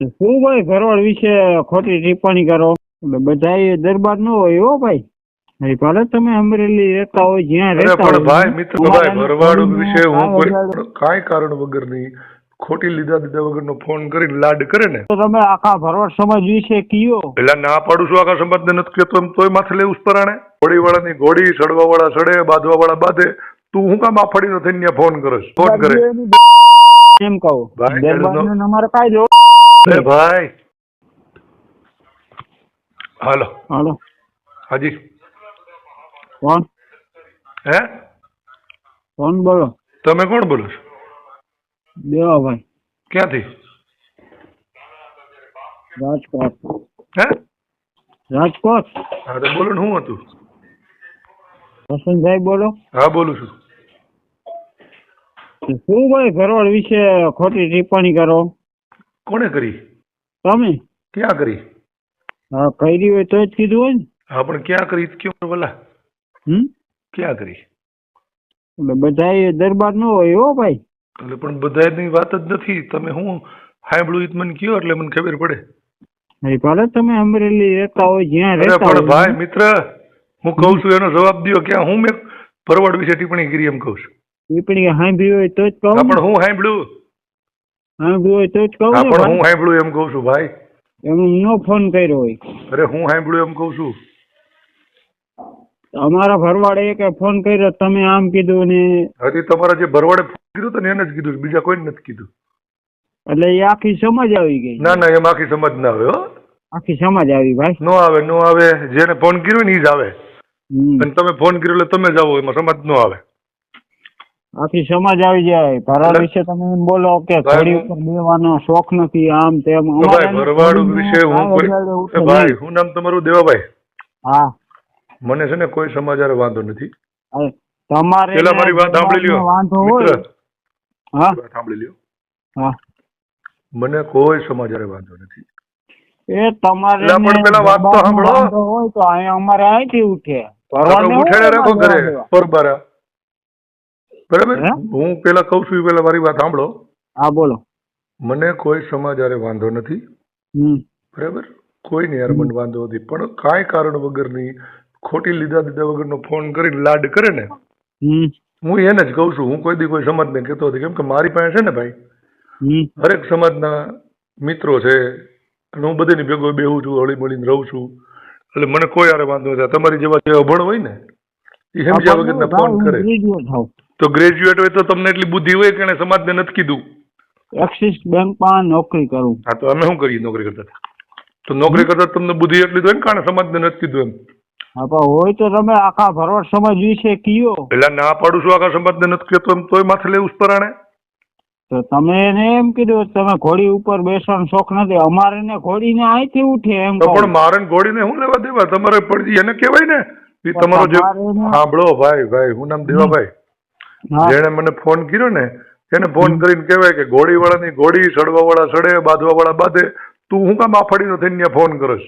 શું ભાઈ ભરવાડ વિશે ખોટી ટિપ્પણી કરો? એટલે બધા દરબાર નો હોય એવો ભાઈ. ભલે તમે અમરેલી રહેતા હોય જ્યાં રહેતા પણ હોય ભાઈ મિત્ર ભાઈ ભરવાડ વિશે હું કોઈ કાંઈ કારણ વગરની ખોટી લીધા દીધા વગરનો ફોન કરી લાડ કરે ને. તો તમે આખા ભરવાડ સમાજ વિશે કયો? એટલે ના પાડું છું આખા સમાજને નથી કહેતો એમ તોય માથે લેવું પરાણે. ઘોડી વાળાની ઘોડી સડવા વાળા સડે બાંધવા વાળા બાંધે. તું હું કામ આ નથી ફોન કરે ફોન કરે. એમ કહું. ભાઈ, દરબારનો અમારે કાયદો એ ભાઈ. હાલો. હાલો. હાજી. કોણ? હે? કોણ બોલો? તમે કોણ બોલો છો? દેવાભાઈ. ક્યાંથી? રાજકોટ. હે? રાજકોટ? હા તો બોલો શું હતું? વસંતભાઈ બોલો. હા બોલું છું. શું ભાઈ ઘરવાળ વિશે ખોટી ટિપ્પણી કરો? કોણે કરી? તમે ક્યાં કરી? હા કરી હોય તો જ કીધું હોય ને. હા પણ ક્યાં કરી? કયો ભલા? હમ? ક્યાં કરી? એટલે બધા દરબાર ન હોય હો ભાઈ. એટલે પણ બધાની વાત જ નથી. તમે હું સાંભળ્યું મને કયો એટલે મને ખબર પડે. નહીં ભલે તમે અમરેલી રહેતા હોય જ્યાં રહેતા પણ ભાઈ મિત્ર હું કહું છું એનો જવાબ દો ક્યાં. હું મેં પરવડ વિશે ટિપ્પણી કરી એમ કહું છું. ટિપ્પણી સાંભળી હોય તો જ કહું પણ હું સાંભળ્યું સાંભળ્યું હોય તો જ કહું હા પણ હું સાંભળ્યું એમ કહું છું ભાઈ. એમ નો ફોન કર્યો હોય. અરે હું સાંભળ્યું એમ કહું છું. અમારા ભરવાડે એક ફોન કર્યો તમે આમ કીધું ને હજી તમારા જે ભરવાડે કર્યું હતું ને એને જ કીધું બીજા કોઈને નથી કીધું. એટલે એ આખી સમજ આવી ગઈ. ના ના એમ આખી સમજ ના આવે હો. આખી સમજ આવી ભાઈ. નો આવે નો આવે. જેને ફોન કર્યો ને ઈ જ આવે. હમ. અને તમે ફોન કર્યો એટલે તમે જ આવો એમાં સમજ નો આવે. આખી સમજ આવી જાય. ભરાડ વિશે તમે એમ બોલો કે ઘોડી ઉપર દેવાનો શોખ નથી આમ તેમ. ભરવાડ વિશે હું ભાઈ હું નામ તમારું દેવાભાઈ? હા. મને છે ને કોઈ સમાચાર વાંધો નથી. તમારે પેલા મારી વાત સાંભળી લ્યો. વાંધો હોય? હા? સાંભળી લ્યો. હા. મને કોઈ સમાચાર વાંધો નથી. એ તમારે પણ પેલા વાત તો સાંભળો. હોય તો અહીંયા અમારે અહીંથી ઉઠે. ભરવાડને ઉઠાડે રાખો ઘરે. પરબારા બરાબર? હું? પેલા કહું છું પેલા મારી વાત સાંભળો. હા બોલો. મને કોઈ સમાજ આરે વાંધો નથી. બરાબર? કોઈ ને યાર મને વાંધો નથી. પણ કાંઈ કારણ વગરની ખોટી લીધા દીધા વગરનો ફોન કરીને લાડ કરે ને હું એને જ કહું છું. હું કોઈ દી કોઈ સમાજને કહેતો નથી. કેમ કે મારી પાસે છે ને ભાઈ હરેક સમાજના મિત્રો છે. અને હું બધાની ભેગો બેહું છું હળી મળીને રહું છું. એટલે મને કોઈ હારે વાંધો નથી. તમારી જેવા જે અભણ હોય ને એ સમજ્યા વગરના ફોન કરે. તો ગ્રેજ્યુએટ હોય તો તમને એટલી બુદ્ધિ હોય કે સમાજને નથી કીધું? એક્સિસ બેંકમાં નોકરી કરું. હા તો અમે શું કરીએ નોકરી કરતા તો નોકરી કરતા તમને બુદ્ધિ એટલી હોય ને કારણ સમાજને નથી કીધું એમ? હા પણ હોય તો તમે આખા ભરવાડ સમાજ વિશે કયો. એટલે ના પાડું છું આખા સમાજને નથી કહેતો એમ તોય માથે લેવું પરાણે? તો તમે એને એમ કીધું તમે ઘોડી ઉપર બેસવાનો શોખ નથી અમારે ને ઘોડીને અહીંથી ઉઠે એમ પણ મારે ને ઘોડીને હું લેવા દેવા? તમારે પડજી એને કહેવાય ને? તમારો જે સાંભળો ભાઈ ભાઈ હું નામ દેવાભાઈ. જેણે મને ફોન કર્યો ને એને ફોન કરીને કહેવાય કે ઘોડી વાળાની ઘોડી સડવા વાળા સડે બાંધવા વાળા બાંધે તું હું કામ આ ફડીનો થઈને ફોન કરસ?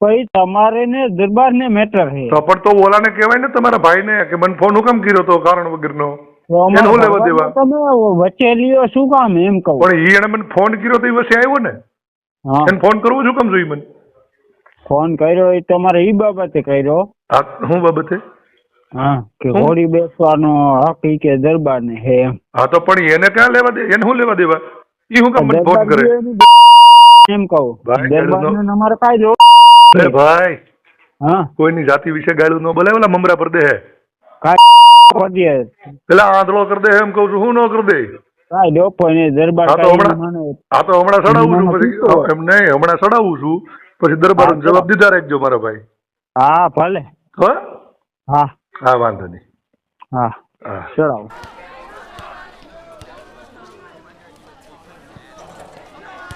ભાઈ તમારે ને દરબાર ને મેટર છે. તો પણ તો ઓલાને કહેવાય ને તમારા ભાઈને કે મને ફોન હું કામ કર્યો તો કારણ વગરનો? નો એને હું લેવા દેવા? તમે વચ્ચે લ્યો શું કામ એમ કહું. પણ ઈ એને મને ફોન કર્યો તો એ વસે આવ્યો ને? એને ફોન કરવો શું કામ જોઈ મને? ફોન કર્યો એ તમારે ઈ બાબતે કર્યો. હા હું બાબતે? હા કે હોળી બેસવાનો હક ઈ કે દરબાર ને હે હા તો પણ એને ક્યાં લેવા દે? એને હું લેવા દેવા? ઈ હું કામ મને કરે? એમ કહું. દરબાર ને. અમારે કાયદો. એ ભાઈ હા. કોઈની જાતિ વિશે ગાળું ન બોલાય? ઓલા મમરા પર દે કાયદો કરીએ પેલા આંધળો કર દે એમ કહું છું. હું ન કર દે? કાયદો પણ દરબાર હા તો હમણાં હા તો હમણાં સડાવું છું પછી. એમ નહીં હમણાં સડાવું છું. પછી દરબાર હા, જવાબ દીધા રાખજો મારા ભાઈ. હા ભલે. હો? હા. હા વાંધો નહીં. હા. હા. ચડાવો